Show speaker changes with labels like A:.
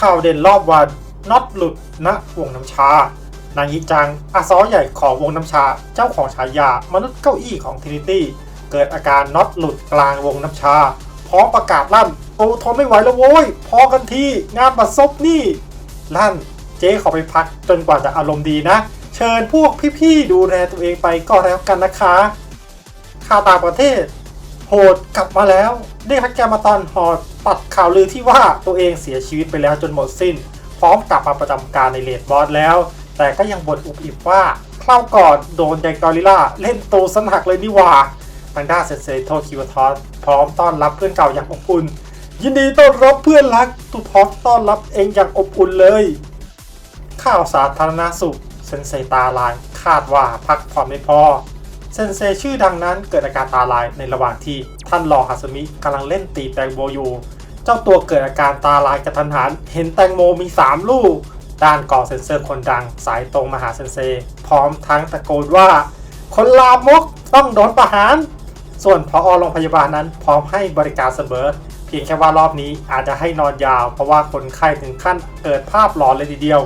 A: ข่าวเด่นรอบวันน็อตหลุดณวงน้ำชา นางยิจังอาซอใหญ่ของวงน้ำชา เจ้าของฉายามนุษย์เก้าอี้ของท r นิตี้ เกิดอาการน็อตหลุดกลางวงน้ำชา พร้อมประกาศลั่นโอ้ทนไม่ไหวแล้วโว้ย พอกันทีงานบัดซบนี่ ลั่นเจ๊ขอไปพักจนกว่าจะอารมณ์ดีนะ เชิญพวกพี่ๆดูแลตัวเองไปก็แล้วกันนะคะข่าวต่างประเทศ โหดกลับมาแล้วเรียกทักแกมาตอนหอด ปัดข่าวลือที่ว่าตัวเองเสียชีวิตไปแล้วจนหมดสิ้น พร้อมกลับมาประจำการในเลดบอสแล้ว แต่ก็ยังบ่นอุบอิบว่าคราวก่อนโดนแดงกอริล่าเล่นตูสนหักเลยนี่หว่าทางด้านเซนเซโทคิวทอสพร้อมต้อนรับเพื่อนเก่าอย่างอบอุ่น ยินดีต้อนรับเพื่อนรักตุพร้อมต้อนรับเองอย่างอบอุ่นเลย ข่าวสาธารณสุขเซนเซตาลายคาดว่าพักผ่อนไม่พอเซนเซชื่อดังนั้นเกิดอาการตาลายในระหว่างที่ท่านรอฮัสมิกำลังเล่นตีแตงโมอยู่ เจ้าตัวเกิดอาการตาลายกระทันหัน เห็นแตงโมมี 3 ลูก ด้านกองเซนเซอร์คนดังสายตรงมาหาเซนเซ พร้อมทั้งตะโกนว่า คนลามกต้องโดนประหาร ส่วนพอโรงพยาบาลนั้นพร้อมให้บริการเสมอ เพียงแค่ว่ารอบนี้อาจจะให้นอนยาว เพราะว่าคนไข้ถึงขั้นเกิดภาพหลอนเลยทีเดียว